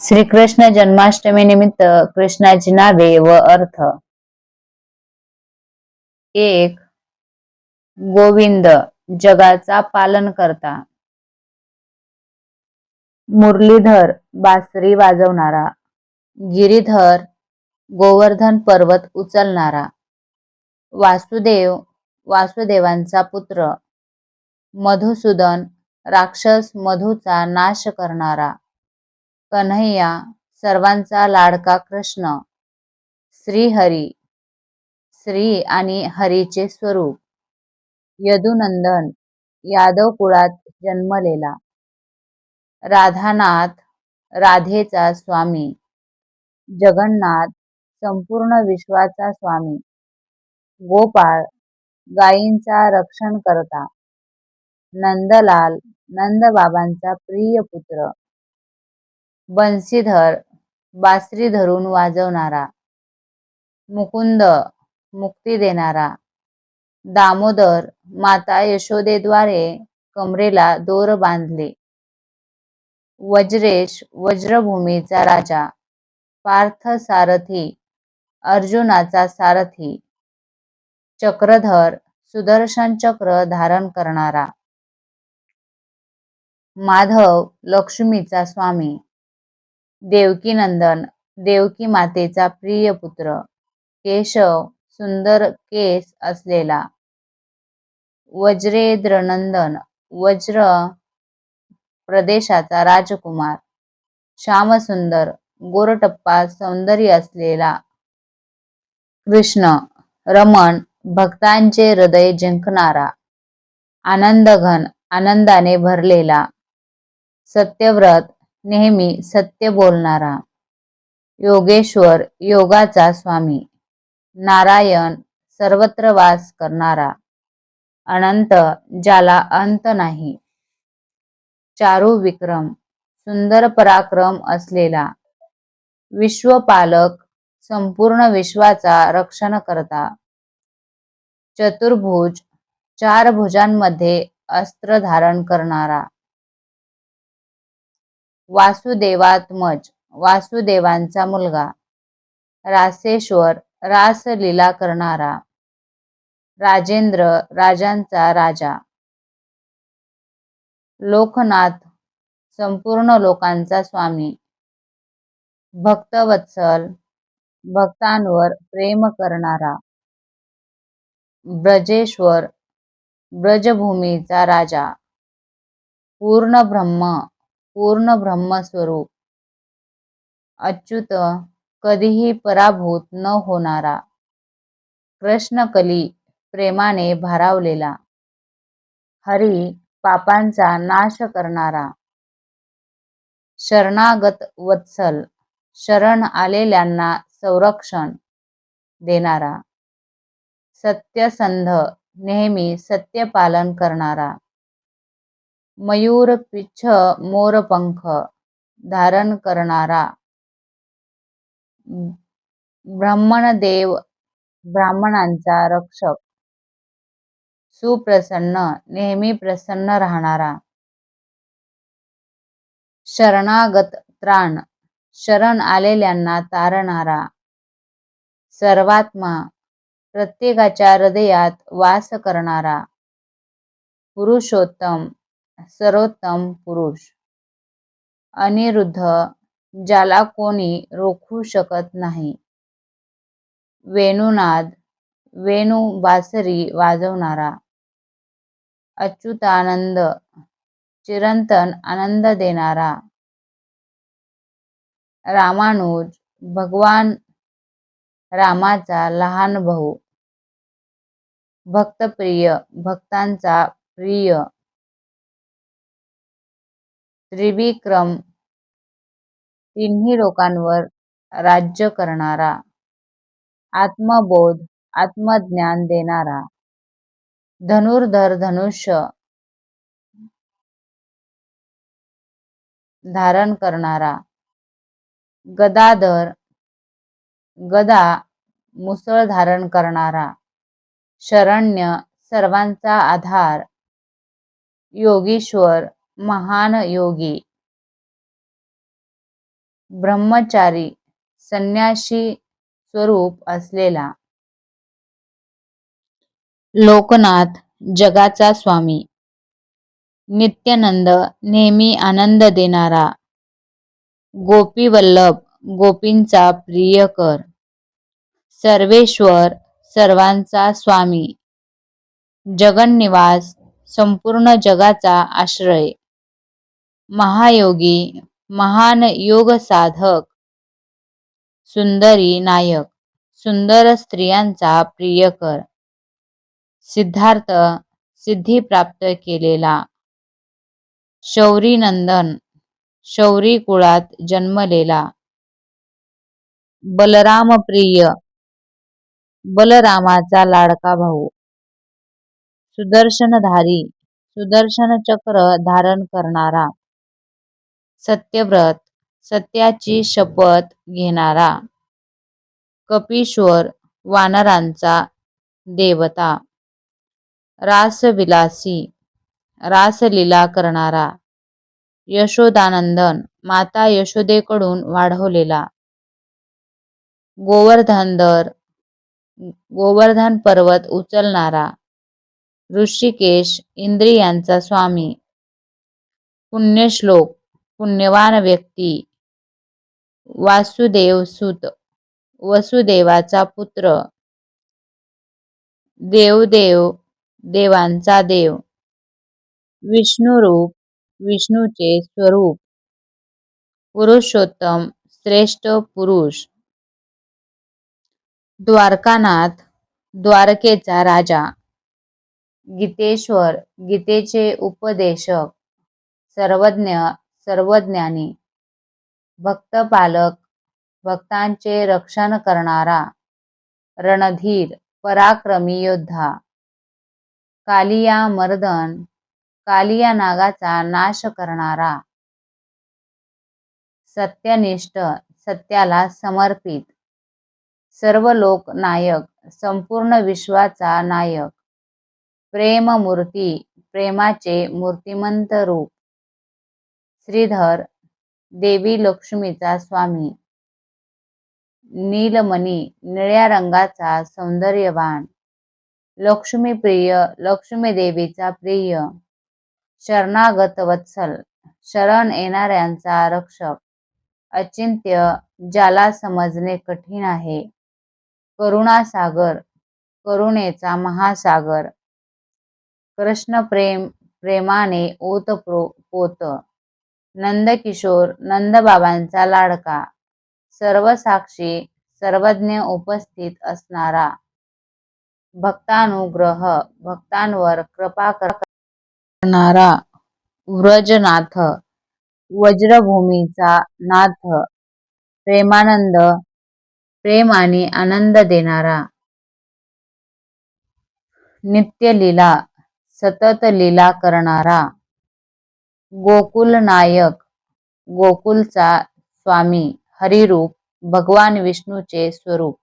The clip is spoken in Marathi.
श्रीकृष्ण जन्माष्टमी निमित्त कृष्णाची नावे व अर्थ. एक गोविंद जगाचा पालन करता मुरलीधर बासरी वाजवणारा. गिरीधर गोवर्धन पर्वत उचलणारा. वासुदेव वासुदेवांचा पुत्र. मधुसूदन राक्षस मधूचा नाश करणारा. कन्हैया सर्वांचा लाडका कृष्ण श्रीहरी श्री आणि हरीचे स्वरूप यदुनंदन यादव कुळात जन्मलेला. राधानाथ राधेचा स्वामी जगन्नाथ संपूर्ण विश्वाचा स्वामी गोपाळ गायींचा रक्षण करता नंदलाल नंदबाबांचा प्रिय पुत्र बंसीधर बासरी धरून वाजवणारा मुकुंद मुक्ती देणारा दामोदर माता यशोदेद्वारे कमरेला दोर बांधले. वज्रेश वज्रभूमीचा राजा पार्थ सारथी अर्जुनाचा सारथी चक्रधर सुदर्शन चक्र धारण करणारा. माधव लक्ष्मीचा स्वामी. देवकीनंदन देवकी मातेचा प्रिय पुत्र केशव सुंदर केस असलेला. वज्रेद्रनंदन वज्र प्रदेशाचा राजकुमार. श्यामसुंदर गोरटप्पा सौंदर्य असलेला. कृष्ण रमण भक्तांचे हृदय जिंकणारा. आनंदघन आनंदाने भरलेला. सत्यव्रत नेहमी सत्य बोलणारा योगेश्वर योगाचा स्वामी. नारायण सर्वत्र वास करणारा अनंत ज्याला अंत नाही. चारू विक्रम सुंदर पराक्रम असलेला विश्वपालक संपूर्ण विश्वाचा रक्षण करता. चतुर्भुज चार भुजांमध्ये अस्त्र धारण करणारा वासुदेवात्मज वासुदेवांचा मुलगा. रासेश्वर रासलीला करणारा. राजेंद्र राजांचा राजा. लोकनाथ संपूर्ण लोकांचा स्वामी. भक्तवत्सल भक्तांवर प्रेम करणारा. ब्रजेश्वर ब्रजभूमीचा राजा. पूर्ण ब्रह्म पूर्ण ब्रह्मस्वरूप. अच्युत कधीही पराभूत न होणारा. कृष्णकली प्रेमाने भारावलेला. हरी पापांचा नाश करणारा. शरणागत वत्सल शरण आलेल्यांना संरक्षण देणारा. सत्यसंध नेहमी सत्य पालन करणारा. मयूर पिच्छ मोरपंख धारण करणारा. ब्रह्मणदेव ब्राह्मणांचा रक्षक. सुप्रसन्न नेहमी प्रसन्न राहणारा. शरणागत त्राण शरण आलेल्यांना तारणारा. सर्वात्मा प्रत्येकाच्या हृदयात वास करणारा. पुरुषोत्तम सर्वोत्तम पुरुष. अनिरुद्ध ज्याला कोणी रोखू शकत नाही. वेणुनाद वेणू बासरी वाजवणारा. अच्युतानंद चिरंतन आनंद देणारा. रामानुज भगवान रामाचा लहान भाऊ. भक्तप्रिय भक्तांचा प्रिय. त्रिविक्रम. तिन्ही लोकांवर राज्य करणारा. आत्मबोध आत्मज्ञान देणारा. धनुर्धर धनुष्य धारण करणारा. गदाधर गदा मुसळ धारण करणारा. शरण्य सर्वांचा आधार. योगीश्वर महान योगी ब्रह्मचारी संन्याशी स्वरूप असलेला. लोकनाथ जगाचा स्वामी. नित्यानंद नेहमी आनंद देणारा. गोपीवल्लभ गोपींचा प्रियकर सर्वेश्वर सर्वांचा स्वामी. जगन्निवास संपूर्ण जगाचा आश्रय. महायोगी महान योग साधक सुंदरी नायक सुंदर स्त्रियांचा प्रियकर सिद्धार्थ सिद्धी प्राप्त केलेला. शौरी नंदन शौरी कुळात जन्मलेला. बलराम प्रिय बलरामाचा लाडका भाऊ. सुदर्शनधारी सुदर्शन चक्र धारण करणारा. सत्यव्रत सत्याची शपथ घेणारा कपीश्वर वानरांचा देवता रासविलासी रासलीला करणारा यशोदानंदन माता यशोदेकडून वाढवलेला गोवर्धनधर गोवर्धन पर्वत उचलणारा ऋषिकेश इंद्रियांचा स्वामी पुण्यश्लोक पुण्यवान व्यक्ती वासुदेव सुत वसुदेवाचा पुत्र देवदेव देवांचा देव विष्णुरूप विष्णूचे स्वरूप पुरुषोत्तम श्रेष्ठ पुरुष द्वारकानाथ द्वारकेचा राजा गीतेश्वर गीतेचे उपदेशक सर्वज्ञ सर्वज्ञानी भक्तपालक भक्तांचे रक्षण करणारा रणधीर पराक्रमी योद्धा. कालिया मर्दन कालिया नागाचा नाश करणारा. सत्यनिष्ठ सत्याला समर्पित. सर्व लोक नायक संपूर्ण विश्वाचा नायक. प्रेममूर्ती प्रेमाचे मूर्तिमंत रूप. श्रीधर देवी लक्ष्मीचा स्वामी. नीलमणी निळ्या रंगाचा सौंदर्यवान. लक्ष्मीप्रिय लक्ष्मी देवीचा प्रिय. शरणागत वत्सल शरण येणाऱ्यांचा रक्षक. अचिंत्य ज्याला समजणे कठीण आहे. करुणासागर करुणेचा महासागर. कृष्ण प्रेम प्रेमाने ओतप्रोत नंदकिशोर नंदबाबांचा लाडका. सर्वसाक्षी सर्वज्ञ उपस्थित असणारा. भक्तानुग्रह भक्तांवर कृपा करणारा व्रजनाथ वज्रभूमीचा नाथ. प्रेमानंद प्रेम आणि आनंद देणारा. नित्यलीला सतत लीला करणारा. गोकुल नायक गोकुलचा स्वामी हरिरूप भगवान विष्णूचे स्वरूप.